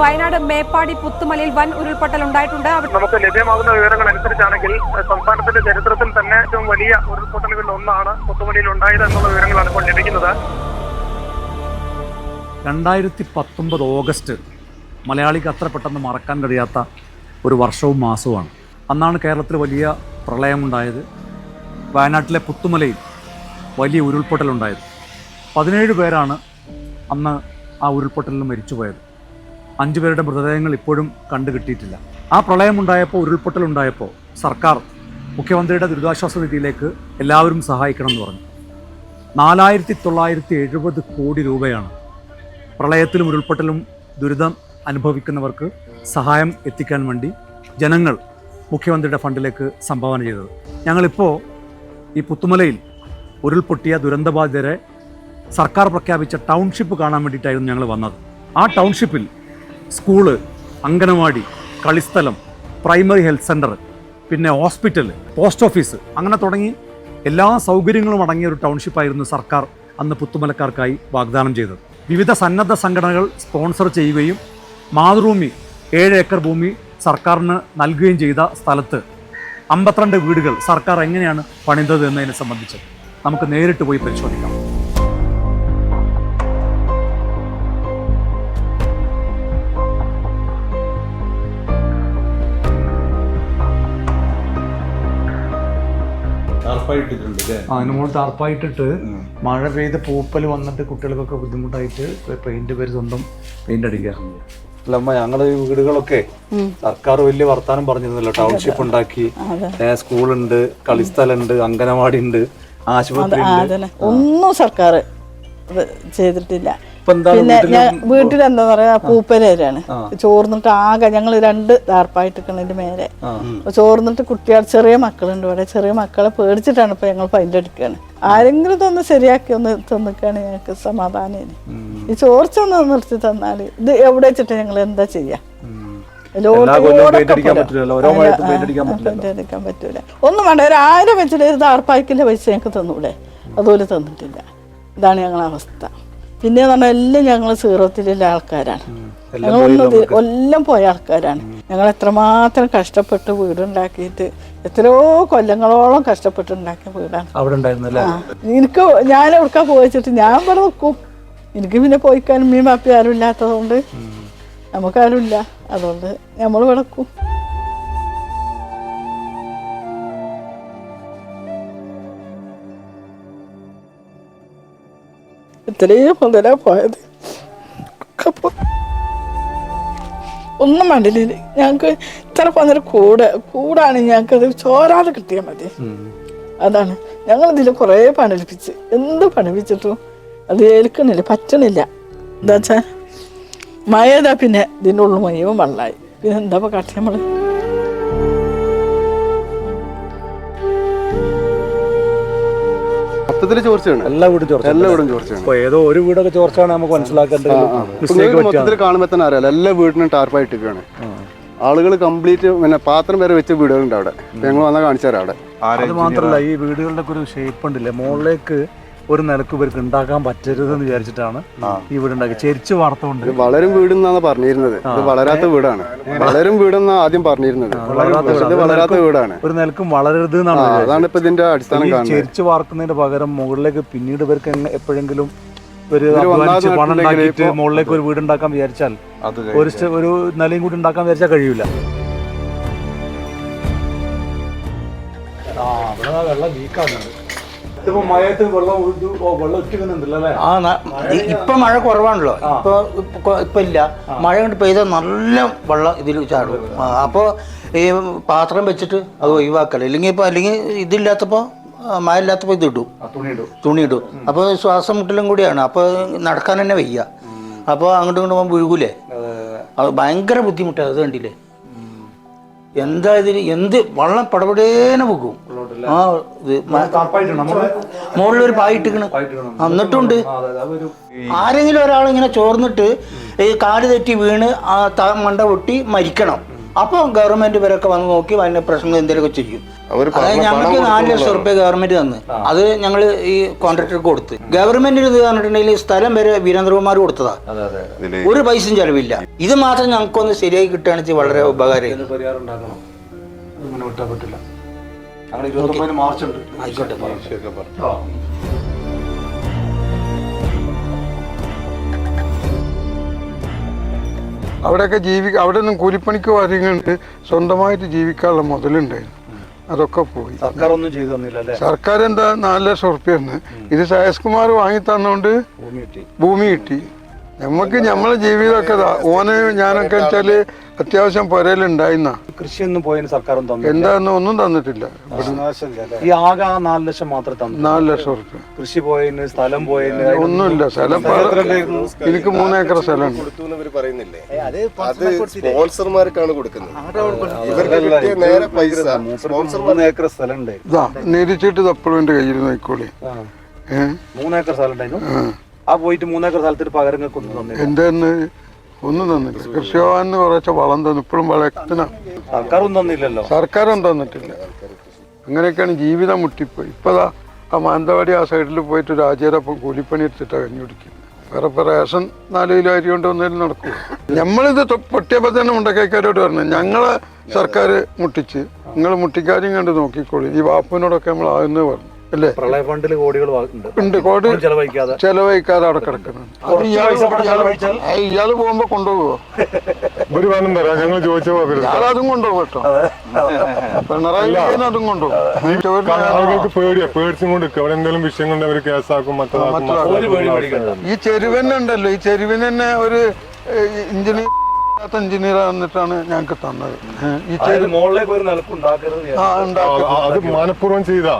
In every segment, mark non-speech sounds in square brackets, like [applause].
വയനാട് മേപ്പാടി പുത്തുമലയിൽ വൻ ഉരുൾപൊട്ടൽ ഉണ്ടായിട്ടുണ്ട്. നമുക്ക് ലഭ്യമാകുന്ന വിവരങ്ങൾ അനുസരിച്ചാണെങ്കിൽ സംസ്ഥാനത്തിന്റെ ചരിത്രത്തിൽ തന്നെ ഏറ്റവും വലിയ ഉരുൾപൊട്ടലുകളിൽ ഒന്നാണ് പുത്തുമലയിൽ ഉണ്ടായത് എന്നുള്ള വിവരങ്ങളാണ് ഇപ്പോൾ ലഭിക്കുന്നത്. രണ്ടായിരത്തി പത്തൊമ്പത് ഓഗസ്റ്റ് മലയാളിക്ക് അത്ര പെട്ടെന്ന് മറക്കാൻ കഴിയാത്ത ഒരു വർഷവും മാസവുമാണ്. അന്നാണ് കേരളത്തിൽ വലിയ പ്രളയമുണ്ടായത്. വയനാട്ടിലെ പുത്തുമലയിൽ വലിയ ഉരുൾപൊട്ടലുണ്ടായത്. പതിനേഴ് പേരാണ് അന്ന് ആ ഉരുൾപൊട്ടലിൽ മരിച്ചുപോയത്. അഞ്ചു പേരുടെ മൃതദേഹങ്ങൾ ഇപ്പോഴും കണ്ടു കിട്ടിയിട്ടില്ല ആ പ്രളയമുണ്ടായപ്പോൾ ഉരുൾപൊട്ടലുണ്ടായപ്പോൾ സർക്കാർ മുഖ്യമന്ത്രിയുടെ ദുരിതാശ്വാസ നിധിയിലേക്ക് എല്ലാവരും സഹായിക്കണം എന്ന് പറഞ്ഞു. നാലായിരത്തി തൊള്ളായിരത്തി എഴുപത് കോടി രൂപയാണ് പ്രളയത്തിലും ഉരുൾപൊട്ടലും ദുരിതം അനുഭവിക്കുന്നവർക്ക് സഹായം എത്തിക്കാൻ വേണ്ടി ജനങ്ങൾ മുഖ്യമന്ത്രിയുടെ ഫണ്ടിലേക്ക് സംഭാവന ചെയ്തത്. ഞങ്ങളിപ്പോൾ ഈ പുത്തുമലയിൽ ഉരുൾപൊട്ടിയ ദുരന്തബാധിതരെ സർക്കാർ പ്രഖ്യാപിച്ച ടൗൺഷിപ്പ് കാണാൻ വേണ്ടിയിട്ടായിരുന്നു ഞങ്ങൾ വന്നത്. ആ ടൗൺഷിപ്പിൽ സ്കൂൾ അങ്കനവാടി കളിസ്ഥലം പ്രൈമറി ഹെൽത്ത് സെന്റർ പിന്നെ ഹോസ്പിറ്റൽ പോസ്റ്റ് ഓഫീസ് അങ്ങനെ തുടങ്ങി എല്ലാ സൗകര്യങ്ങളും അടങ്ങിയ ഒരു ടൗൺഷിപ്പായിരുന്നു സർക്കാർ അന്ന് പുത്തുമലക്കാർക്കായി വാഗ്ദാനം ചെയ്തത്. വിവിധ സന്നദ്ധ സംഘടനകൾ സ്പോൺസർ ചെയ്യുകയും മാതൃഭൂമി ഏഴ് ഏക്കർ ഭൂമി സർക്കാരിന് നൽകുകയും ചെയ്ത സ്ഥലത്ത് അമ്പത്തിരണ്ട് വീടുകൾ സർക്കാർ എങ്ങനെയാണ് പണിതത് എന്നതിനെ സംബന്ധിച്ച് നമുക്ക് നേരിട്ട് പോയി പരിശോധിക്കാം. അതിന് മുകളിൽ ടാർപ്പായിട്ടിട്ട് മഴ പെയ്ത് പൂപ്പൽ വന്നിട്ട് കുട്ടികൾക്കൊക്കെ ബുദ്ധിമുട്ടായിട്ട് പെയിന്റ് പേര് സ്വന്തം പെയിന്റ് അടിക്കാറുണ്ട് അല്ലമ്മ ഞങ്ങൾ ഈ വീടുകളൊക്കെ സർക്കാർ വലിയ വർത്താനം പറഞ്ഞിരുന്നല്ലോ ടൗൺഷിപ്പ് ഉണ്ടാക്കി. സ്കൂളുണ്ട് കളിസ്ഥലുണ്ട് അംഗനവാടി ഉണ്ട് ആശുപത്രി ഉണ്ട് ഒന്നും സർക്കാർ ചെയ്തിട്ടില്ല. പിന്നെ ഞാൻ വീട്ടിൽ എന്താ പറയാ പൂപ്പലേരാണ് ചോർന്നിട്ട് ആകെ ഞങ്ങൾ രണ്ട് ദാർപ്പായിട്ടിരിക്കണതിന്റെ മേലെ. ചോർന്നിട്ട് കുട്ടികൾ ചെറിയ മക്കളുണ്ട് ഇവിടെ. ചെറിയ മക്കളെ പേടിച്ചിട്ടാണ് ഇപ്പൊ ഞങ്ങൾ പൈന്റെ എടുക്കുകയാണ് ആരെങ്കിലും ഇതൊന്ന് ശരിയാക്കി ഒന്ന് തന്നിക്കാണ് ഞങ്ങൾക്ക് സമാധാനം ഈ ചോർച്ച ഒന്ന് നിർത്തി തന്നാൽ ഇത് എവിടെ വെച്ചിട്ട് ഞങ്ങൾ എന്താ ചെയ്യാ? എല്ലാ പെയിന്റ് അടിക്കാൻ പോലെ. ഓരോ അല്ല, പെയിന്റ് അടിക്കാൻ പറ്റില്ല പെയിന്റ് അടിക്കാൻ പറ്റൂല. ഒന്നും വേണ്ട ഒരു ആയിരം വെച്ചിട്ട് ഒരു ദാർപ്പായ്ക്കിന്റെ പൈസ ഞങ്ങൾക്ക് തന്നൂടെ? അതുപോലെ തന്നിട്ടില്ല. ഇതാണ് ഞങ്ങളുടെ അവസ്ഥ. പിന്നെ പറഞ്ഞാൽ എല്ലാം ഞങ്ങൾ സീറോത്തിലുള്ള ആൾക്കാരാണ്. ഞങ്ങൾ ഒന്നും എല്ലാം പോയ ആൾക്കാരാണ്. ഞങ്ങൾ എത്രമാത്രം കഷ്ടപ്പെട്ട് വീടുണ്ടാക്കിയിട്ട് എത്രയോ കൊല്ലങ്ങളോളം കഷ്ടപ്പെട്ടുണ്ടാക്കിയ വീടാണ്. അവിടെ എനിക്ക് ഞാൻ എവിടെക്കാ പോയിച്ചിട്ട്? ഞാൻ ഇവിടെ നിൽക്കും എനിക്ക് പിന്നെ പോയിക്കാനും മീൻ മാപ്പി ആരും ഇല്ലാത്തതുകൊണ്ട് നമുക്കാരും ഇല്ല. അതുകൊണ്ട് നമ്മൾ ഇവിടെ നിൽക്കും ഇത്രയും മുതലാ പോയത്. ഒന്നും വേണ്ടില്ല. ഞങ്ങൾക്ക് ഇത്ര പന്നര കൂടെ കൂടാണ് ഞങ്ങൾക്കത് ചോരാതെ കിട്ടിയാൽ മതി. അതാണ്. ഞങ്ങൾ ഇതിൽ കുറേ പണിപ്പിച്ച് എന്ത് പണിപ്പിച്ചിട്ടും അത് ഏൽക്കണില്ല പറ്റണില്ല. എന്താ മഴ മഴതാ പിന്നെ ഇതിന്റെ ഉള്ളു മുഴുവൻ വെള്ളമായി പിന്നെ എന്താ കാട്ടി നമ്മൾ? ചോർച്ചയാണ്. എല്ലാ വീടും ചോർച്ച എല്ലാ വീടും ചോർച്ചയാണ്. ഏതോ ഒരു വീടൊക്കെ ചോർച്ചയാണ് നമുക്ക് മനസ്സിലാക്കേണ്ടത്. ഇപ്പൊ മിസ്റ്റേക്ക് മൊത്തത്തിൽ കാണുമ്പോൾ തന്നെ എല്ലാ വീടിനും ടാർപ്പായിട്ടിരിക്കുകയാണ് ആളുകൾ കംപ്ലീറ്റ് പിന്നെ പാത്രം വരെ വെച്ച വീടുകളുണ്ട് അവിടെ. ഞങ്ങൾ വന്നാൽ കാണിച്ചു തരാം അവിടെ. അത് മാത്രമല്ല ഈ വീടുകളുടെ ഒക്കെ ഒരു ഷേപ്പ് ഉണ്ടല്ലേ? മുകളിലേക്ക് ഒരു നിലയ്ക്ക് ഇവർക്ക് ഉണ്ടാക്കാൻ പറ്റരുതെന്ന് വിചാരിച്ചിട്ടാണ് ഈ വീട് ഉണ്ടാക്കി ചെരിച്ച് വാർത്തുകൊണ്ട് വളരും വീട് എന്നാണ് പറഞ്ഞിരുന്നത് വളരാത്ത വീടാണ്. വളരും വീടെന്നാ ആദ്യം പറഞ്ഞിരുന്നത്. വളരാത്ത വീടാണ്. ഒരു നിലക്കും വളരരുത് എന്നാണ് അതാണ് ഇപ്പൊ ഇതിന്റെ അടിസ്ഥാനം ചെരിച്ച് വാർക്കുന്നതിന് പകരം മുകളിലേക്ക് പിന്നീട് ഇവർക്ക് എപ്പോഴെങ്കിലും ഒരു പണം ഉണ്ടാക്കിയിട്ട് മുകളിലേക്ക് ഒരു വീട് ഉണ്ടാക്കാൻ വിചാരിച്ചാൽ ഒരു ഒരു നിലയും കൂടി ഉണ്ടാക്കാൻ വിചാരിച്ചാൽ കഴിയൂല. ആ അവിടെ വെള്ളം ലീക്കാകുന്നുണ്ട് ആ ഇപ്പൊ മഴ കുറവാണല്ലോ. ഇപ്പൊ ഇപ്പൊ ഇല്ല. മഴ കൊണ്ട് പെയ്ത നല്ല വെള്ളം ഇതിൽ ചാടും. അപ്പോൾ അപ്പൊ ഈ പാത്രം വെച്ചിട്ട് അത് ഒഴിവാക്കല. ഇല്ലെങ്കിൽ ഇപ്പൊ അല്ലെങ്കിൽ ഇതില്ലാത്തപ്പോ മഴ ഇല്ലാത്തപ്പോ ഇത് ഇടും. തുണി ഇടും. അപ്പോൾ ശ്വാസം മുട്ടലും കൂടിയാണ്. അപ്പോൾ നടക്കാൻ തന്നെ വയ്യ. അപ്പോൾ അങ്ങോട്ടും ഇങ്ങോട്ടും പോകുമ്പോൾ വിഴുകൂലേ? അത് ഭയങ്കര ബുദ്ധിമുട്ടാണ് അത് കണ്ടില്ലേ? എന്താ ഇതിന് എന്ത് വള്ളം പടപടേനെ പോകും ആ ഇത് മുകളിൽ ഒരു പായിട്ടിക്കണ് എന്നിട്ടുണ്ട്. ആരെങ്കിലും ഒരാൾ ഇങ്ങനെ ചോർന്നിട്ട് ഈ കാൽ തെറ്റി വീണ് ആ മണ്ട പൊട്ടി മരിക്കണം. അപ്പോൾ ഗവൺമെന്റ് ഇവരൊക്കെ വന്ന് നോക്കി അതിന്റെ പ്രശ്നങ്ങൾ എന്തെങ്കിലുമൊക്കെ ചെയ്യും. ഞങ്ങൾക്ക് നാല് ലക്ഷം. റുപ്യ ഗവൺമെന്റ് തന്ന്. അത് ഞങ്ങൾ ഈ കോൺട്രാക്ടർക്ക് കൊടുത്ത്. ഗവൺമെന്റിന് ഇത് പറഞ്ഞിട്ടുണ്ടെങ്കിൽ സ്ഥലം വരെ വീരേന്ദ്രകുമാർ കൊടുത്തതാ. ഒരു പൈസയും ചെലവില്ല. ഇത് മാത്രം ഞങ്ങൾക്കൊന്ന് ശരിയായി കിട്ടുകയാണെങ്കിൽ വളരെ ഉപകാരം. ആയിക്കോട്ടെ അവിടെയൊക്കെ ജീവി അവിടെ നിന്നും കൂലിപ്പണിക്ക് വരുന്നുണ്ട് സ്വന്തമായിട്ട് ജീവിക്കാനുള്ള മുതലുണ്ടായിരുന്നു അതൊക്കെ പോയി. സർക്കാർ ഒന്നും ചെയ്തു തന്നില്ല സർക്കാർ എന്താ നാല് ലക്ഷം ഉറപ്പിയെന്ന് ഇത് സയസ് കുമാർ വാങ്ങി തന്നോണ്ട് ഭൂമി കിട്ടി. നമുക്ക് നമ്മളെ ജീവിതമൊക്കെ ഓനെ ഞാനൊക്കെ വെച്ചാൽ അത്യാവശ്യം പുരയിലുണ്ടായിരുന്ന കൃഷിയൊന്നും പോയതിന് സർക്കാർ എന്താന്ന് ഒന്നും തന്നിട്ടില്ല. ഈ ആകെ നാല് ലക്ഷം മാത്രം തന്നു. നാല് ലക്ഷം ഉറുപ്പ്യ കൃഷി പോയതിന് സ്ഥലം പോയതിന് ഒന്നുമില്ല. സ്ഥലം എനിക്ക് മൂന്നേക്കർ സ്ഥലമുണ്ട്. ഇവർ പറയുന്നില്ലേ? അത് സ്പോൺസർമാർക്കാണ് കൊടുക്കുന്നത്. നേരെ പൈസ ഏക്കർ സ്ഥലം നിരിച്ചിട്ട് തപ്പളുവിന്റെ കയ്യിൽ നോക്കോളി ഏഹ് മൂന്നേക്കർ സ്ഥലം ഉണ്ടായിരുന്നു. ആ പോയിട്ട് മൂന്നേക്കർ സ്ഥലത്തിന് പകരങ്ങൾക്ക് ഒന്നും തന്നില്ല. എന്തെന്ന്? ഒന്നും തന്നില്ല. കൃഷിഭവന് കുറച്ച് വളം തന്നു. ഇപ്പോഴും വളത്തിനാ സർക്കാർ ഒന്നും തന്നില്ലല്ലോ. സർക്കാരും തന്നിട്ടില്ല. അങ്ങനെയൊക്കെയാണ് ജീവിതം മുട്ടിപ്പോയി. ഇപ്പതാ ആ മാനന്തവാടി ആ സൈഡിൽ പോയിട്ട് രാജേരപ്പം കൂലിപ്പണി എടുത്തിട്ടാണ് കഞ്ഞി കുടിക്കുന്നത്. വേറെ ഇപ്പൊ റേഷൻ നാല് കിലോ അരി കൊണ്ട് ഒന്നേലും നടക്കും നമ്മളിത് തൊ- പൊട്ടിയപ്പോ തന്നെ മുണ്ടക്കൈക്കാരോട് പറഞ്ഞു. ഞങ്ങളെ സർക്കാർ മുട്ടിച്ച് നിങ്ങൾ മുട്ടിക്കാരും കണ്ട് നോക്കിക്കോളി. ഈ വാപ്പനോടൊക്കെ നമ്മൾ ആകുന്നത് പറഞ്ഞു. അല്ലേ? പ്രളയ ഫണ്ടിൽ കോടികൾ ഉണ്ട്. ഉണ്ട്. കോടി ചെലവഴിക്കാതെ. ചെലവഴിക്കാതെ അവിടെ കിടക്കുന്നുണ്ട് ഇയാൾ ഇയാൾ പോകുമ്പോ കൊണ്ടുപോകുമോ ഒരു വേണം തരാം. ഞങ്ങൾ ചോദിച്ച അതും കൊണ്ടുപോകും കേട്ടോ. പിണറായി അതും കൊണ്ടുപോകും. പേടിയാ. പേടിച്ചും കൊണ്ട്. അവിടെ എന്തെങ്കിലും വിഷയം കൊണ്ട് അവർ കേസാക്കും മറ്റേതാക്കും ഒരു ഈ ചെരുവനുണ്ടല്ലോ ഉണ്ടല്ലോ. ഈ ചെരുവിന് തന്നെ ഒരു എഞ്ചിനീയർ എഞ്ചിനീയർ വന്നിട്ടാണ് ഞങ്ങൾക്ക് തന്നത്. ഈ അതായത് ചെരു മുകളിലേക്ക് ഒരു നിലക്കുണ്ടാക്കരുത് ആ ഉണ്ടാക്കി അത് മനഃപൂർവം ചെയ്താ.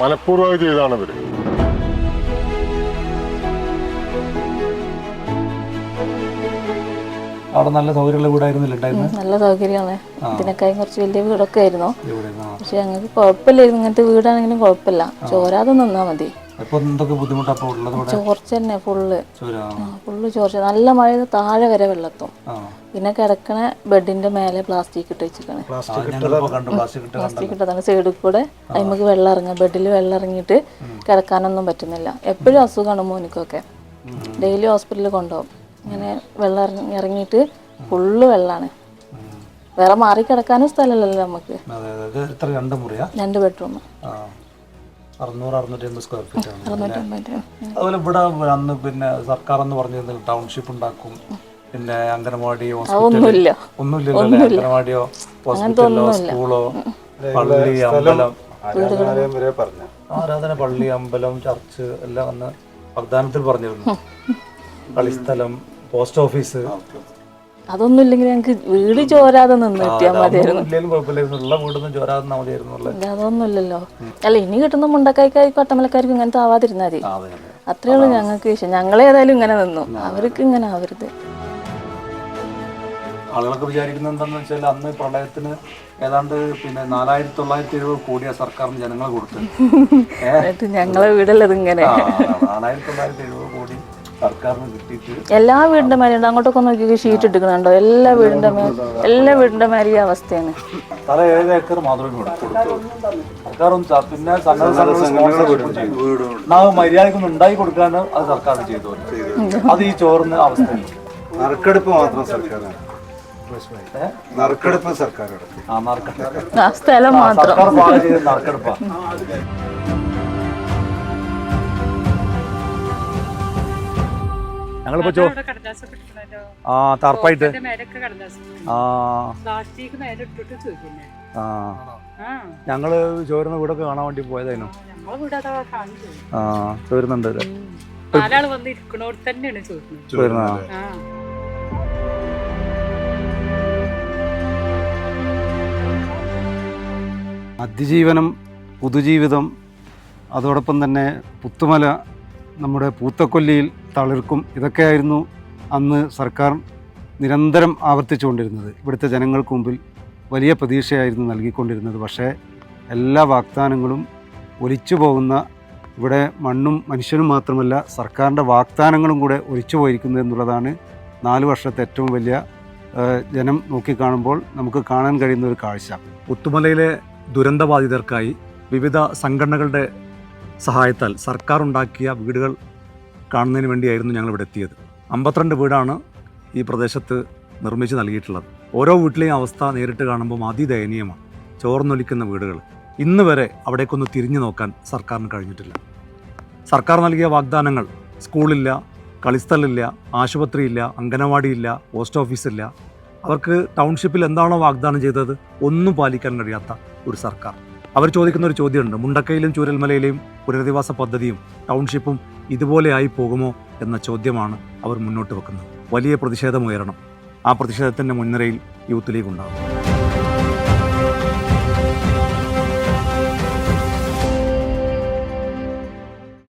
മനഃപൂർവം ചെയ്താണ് ഇവർ. അവിടെ നല്ല സൗകര്യമുള്ള വീടായിരുന്നില്ല ഉണ്ടായിരുന്നത് നല്ല സൗകര്യമാണ്. ഇതിനേക്കാളും കുറച്ച് വലിയ വീടൊക്കെ ആയിരുന്നു. പക്ഷെ ഞങ്ങൾക്ക് കുഴപ്പമില്ലായിരുന്നു. ഇങ്ങനത്തെ വീടാണെങ്കിലും കുഴപ്പമില്ല. ചോരാതെ നിന്നാ മതി. ചോർച്ച തന്നെ ഫുള്ള്. ഫുള്ള് ചോർച്ച. നല്ല മഴ താഴെ വരെ വെള്ളത്തും. പിന്നെ കിടക്കണ ബെഡിന്റെ മേലെ പ്ലാസ്റ്റിക് ഇട്ട് വെച്ചിരിക്കണേ. പ്ലാസ്റ്റിക് ഇട്ട് പ്ലാസ്റ്റിക് ഇട്ടതാണ്. സൈഡിൽ കൂടെ അതിമക്ക് വെള്ളം ഇറങ്ങുക ബെഡിൽ വെള്ളം ഇറങ്ങിയിട്ട് കിടക്കാനൊന്നും പറ്റുന്നില്ല. എപ്പോഴും അസുഖമാണ് മോനിക്കൊക്കെ. ഡെയിലി ഹോസ്പിറ്റലിൽ കൊണ്ടുപോകും. ഇങ്ങനെ വെള്ളം ഇറങ്ങി ഇറങ്ങിയിട്ട് ഫുള്ള് വെള്ളമാണ് വേറെ മാറി കിടക്കാനും സ്ഥലമില്ലല്ലോ നമുക്ക്. അതെ അതെ. ഇത്ര രണ്ട് മുറിയാ? രണ്ട് ബെഡ്റൂം. ആ. അറുന്നൂറ് അറുന്നൂറ്റി അമ്പത് സ്ക്വയർ ഫീറ്റ് ആണ് അറുന്നൂറ്റമ്പത് അതുപോലെ ഇവിടെ അന്ന് പിന്നെ സർക്കാർ എന്ന് പറഞ്ഞിരുന്ന ടൗൺഷിപ്പ് ഉണ്ടാക്കും. പിന്നെ അംഗനവാടി ഹോസ്പിറ്റൽ ഒന്നുമില്ല ഒന്നുമില്ലല്ലോ അല്ലേ? അംഗനവാടിയോ ഹോസ്പിറ്റലോ സ്കൂളോ പള്ളി അമ്പലം. ആരാധന പള്ളി അമ്പലം ചർച്ച് എല്ലാം അന്ന് വാഗ്ദാനത്തിൽ പറഞ്ഞിരുന്നു. കളിസ്ഥലം പോസ്റ്റ് ഓഫീസ് അതൊന്നും ഇല്ലെങ്കിൽ ഞങ്ങൾക്ക് വീട് ചോരാതെ നിന്ന് കിട്ടിയാൽ മതിയായിരുന്നു. അതൊന്നും ഇല്ലല്ലോ അല്ല? ഇനി കിട്ടുന്ന മുണ്ടക്കായ്ക്കാർക്കും അട്ടമലക്കാർക്കും ഇങ്ങനത്തെ ആവാതിരുന്നാൽ മതി. അതെ അതെ. അത്രേ ഉള്ളൂ ഞങ്ങൾക്ക് വിഷയം. ഞങ്ങളേതായാലും ഇങ്ങനെ നിന്നു. അവർക്ക് ഇങ്ങനെ ആവരുത്. ആളുകളൊക്കെ വിചാരിക്കുന്നത് എന്താണെന്ന് വെച്ചാൽ അന്ന് പ്രളയത്തിന് ഏതാണ്ട് പിന്നെ നാലായിരത്തി തൊള്ളായിരത്തി എഴുപത് കോടിയാ സർക്കാരിന് ജനങ്ങൾ കൊടുത്തത്. [laughs] ഞങ്ങളെ വീടുള്ളത് ഇങ്ങനെ നാലായിരത്തി തൊള്ളായിരത്തി എഴുപത് കോടി എല്ലാ വീടിന്റെ മാരി അങ്ങോട്ടൊക്കെ നോക്കി ഷീറ്റ് എടുക്കുന്നുണ്ടോ എല്ലാ വീടിന്റെ മേൽ എല്ലാ വീടിന്റെ മേലെ ഈ അവസ്ഥയാണ്. തല ഏഴ് ഏക്കർ മാത്രമേ കൊടുത്തുള്ളൂ സർക്കാരും ച- പിന്നെ മര്യാദക്കൊന്നും ഉണ്ടായി കൊടുക്കാൻ അത് സർക്കാർ ചെയ്തു അത് ഈ ചോറിന് അവസ്ഥയാണ്. നറുക്കെടുപ്പ് മാത്രം സർക്കാരാണ്. നറുക്കെടുപ്പ് സർക്കാരാണ്. ആ സ്ഥലം മാത്രം. സർക്കാർ ഞങ്ങളിപ്പോ ചോ ആ തറപ്പായിട്ട് ആ. ആ. ഞങ്ങൾ ചോരുന്ന വീടൊക്കെ കാണാൻ വേണ്ടി പോയതായിരുന്നു. ആ ചോരുന്നുണ്ട് വന്ന് ഇരിക്കണോട് തന്നെയാണ് ചോദിക്കുന്നത്. അതിജീവനം പുതുജീവിതം അതോടൊപ്പം തന്നെ പുത്തുമല നമ്മുടെ പൂത്തക്കൊല്ലിയിൽ തളിർക്കും. ഇതൊക്കെയായിരുന്നു അന്ന് സർക്കാർ നിരന്തരം ആവർത്തിച്ചുകൊണ്ടിരുന്നത്. ഇവിടുത്തെ ജനങ്ങൾക്ക് മുമ്പിൽ വലിയ പ്രതീക്ഷയായിരുന്നു നൽകിക്കൊണ്ടിരുന്നത്. പക്ഷേ എല്ലാ വാഗ്ദാനങ്ങളും ഒലിച്ചു പോകുന്ന ഇവിടെ മണ്ണും മനുഷ്യനും മാത്രമല്ല സർക്കാരിന്റെ വാഗ്ദാനങ്ങളും കൂടെ ഒലിച്ചു പോയിരിക്കുന്നു എന്നുള്ളതാണ് നാല് വർഷത്തെ ഏറ്റവും വലിയ ജനം നോക്കിക്കാണുമ്പോൾ നമുക്ക് കാണാൻ കഴിയുന്ന ഒരു കാഴ്ച. പുത്തുമലയിലെ ദുരന്തബാധിതർക്കായി വിവിധ സംഘടനകളുടെ സഹായത്താൽ സർക്കാർ ഉണ്ടാക്കിയ വീടുകൾ കാണുന്നതിന് വേണ്ടിയായിരുന്നു ഞങ്ങൾ ഇവിടെ എത്തിയത്. അമ്പത്തിരണ്ട് വീടാണ് ഈ പ്രദേശത്ത് നിർമ്മിച്ച് നൽകിയിട്ടുള്ളത്. ഓരോ വീട്ടിലെയും അവസ്ഥ നേരിട്ട് കാണുമ്പോൾ അതിദയനീയമാണ്. ചോർന്നൊലിക്കുന്ന വീടുകൾ. ഇന്ന് വരെ അവിടേക്കൊന്ന് തിരിഞ്ഞു നോക്കാൻ സർക്കാരിന് കഴിഞ്ഞിട്ടില്ല. സർക്കാർ നൽകിയ വാഗ്ദാനങ്ങൾ സ്കൂളില്ല കളിസ്ഥലില്ല ആശുപത്രിയില്ല അംഗനവാടിയില്ല പോസ്റ്റ് ഓഫീസില്ല. അവർക്ക് ടൗൺഷിപ്പിൽ എന്താണോ വാഗ്ദാനം ചെയ്തത് ഒന്നും പാലിക്കാൻ കഴിയാത്ത ഒരു സർക്കാർ. അവർ ചോദിക്കുന്ന ഒരു ചോദ്യമുണ്ട്. മുണ്ടക്കയിലും ചൂരൽമലയിലെയും പുനരധിവാസ പദ്ധതിയും ടൗൺഷിപ്പും ഇതുപോലെ ആയി പോകുമോ എന്ന ചോദ്യമാണ് അവർ മുന്നോട്ട് വെക്കുന്നത്. വലിയ പ്രതിഷേധമുയരണം ആ പ്രതിഷേധത്തിന്റെ മുൻനിരയിൽ യൂത്ത് ലീഗ് ഉണ്ടാകും.